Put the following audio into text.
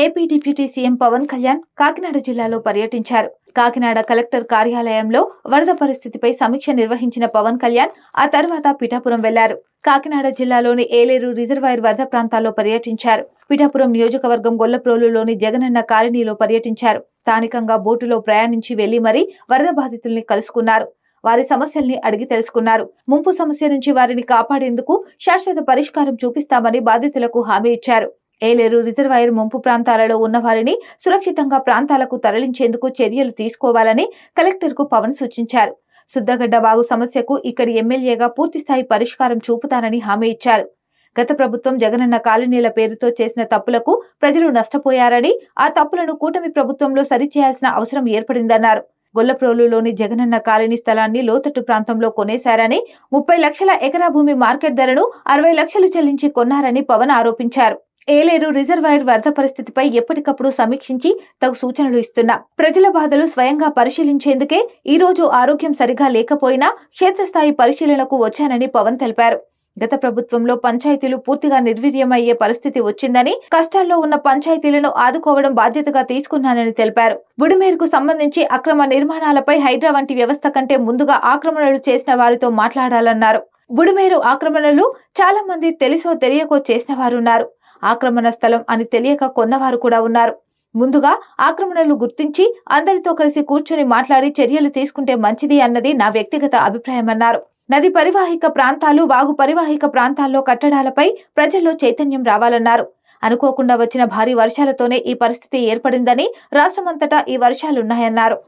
AP deputy CM Pawan Kalyan Kakinada జిల్లాలో పర్యటించారు. Kakinada collector కార్యాలయంలో వరద పరిస్థితిపై సమీక్ష నిర్వహించిన పవన్ కళ్యాణ్ ఆ తర్వాత పిఠాపురం వెళ్ళారు. కాకినాడ జిల్లాలోని ఏలేరు రిజర్వాయర్ వరద ప్రాంతాల్లో పర్యటించారు. పిఠాపురం నియోజకవర్గం గొల్లప్రోలులోని జగనన్న కాలనీలో పర్యటించారు. స్థానికంగా బోటులో ప్రయాణించి వెళ్ళి మరీ వరద బాధితుల్ని కలుసుకున్నారు. వారి సమస్యల్ని అడిగి తెలుసుకున్నారు. ముంపు సమస్య నుంచి వారిని కాపాడేందుకు శాశ్వత పరిష్కారం చూపిస్తామని బాధితులకు హామీ ఇచ్చారు. ఏలేరు రిజర్వాయర్ ముంపు ప్రాంతాలలో ఉన్న వారిని సురక్షితంగా ప్రాంతాలకు తరలించేందుకు చర్యలు తీసుకోవాలని కలెక్టర్కు పవన్ సూచించారు. సుద్దగడ్డ వాగు సమస్యకు ఇక్కడి ఎమ్మెల్యేగా పూర్తిస్థాయి పరిష్కారం చూపుతానని హామీ ఇచ్చారు. గత ప్రభుత్వం జగనన్న కాలనీల పేరుతో చేసిన తప్పులకు ప్రజలు నష్టపోయారని ఆ తప్పులను కూటమి ప్రభుత్వంలో సరిచేయాల్సిన అవసరం ఏర్పడిందన్నారు. గొల్లప్రోలులోని జగనన్న కాలనీ స్థలాన్ని లోతట్టు ప్రాంతంలో కొనేశారని ముప్పై లక్షల ఎకరా భూమి మార్కెట్ ధరను అరవై లక్షలు చెల్లించి కొన్నారని పవన్ ఆరోపించారు. ఏలేరు రిజర్వాయర్ వరద పరిస్థితిపై ఎప్పటికప్పుడు సమీక్షించి తగు సూచనలు ఇస్తున్నా. ప్రజల బాధలు స్వయంగా పరిశీలించేందుకే ఈ రోజు ఆరోగ్యం సరిగా లేకపోయినా క్షేత్రస్థాయి పరిశీలనకు వచ్చానని పవన్ తెలిపారు. గత ప్రభుత్వంలో పంచాయతీలు పూర్తిగా నిర్వీర్యమయ్యే పరిస్థితి వచ్చిందని కష్టాల్లో ఉన్న పంచాయతీలను ఆదుకోవడం బాధ్యతగా తీసుకున్నానని తెలిపారు. బుడిమేరుకు సంబంధించి అక్రమ నిర్మాణాలపై హైడ్రా వంటి వ్యవస్థ కంటే ముందుగా ఆక్రమణలు చేసిన వారితో మాట్లాడాలన్నారు. బుడిమేరు ఆక్రమణలు చాలా మంది తెలుసో తెలియకో చేసిన వారున్నారు. ఆక్రమణ స్థలం అని తెలియక కొన్నవారు కూడా ఉన్నారు. ముందుగా ఆక్రమణలు గుర్తించి అందరితో కలిసి కూర్చొని మాట్లాడి చర్యలు తీసుకుంటే మంచిది అన్నది నా వ్యక్తిగత అభిప్రాయమన్నారు నది పరివాహిక ప్రాంతాలు వాగు పరివాహిక ప్రాంతాల్లో కట్టడాలపై ప్రజల్లో చైతన్యం రావాలన్నారు. అనుకోకుండా వచ్చిన భారీ వర్షాలతోనే ఈ పరిస్థితి ఏర్పడిందని రాష్ట్రమంతటా ఈ వర్షాలున్నాయన్నారు.